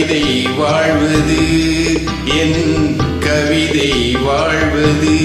கவிதை வாழ்வது? என் கவிதை வாழ்வது?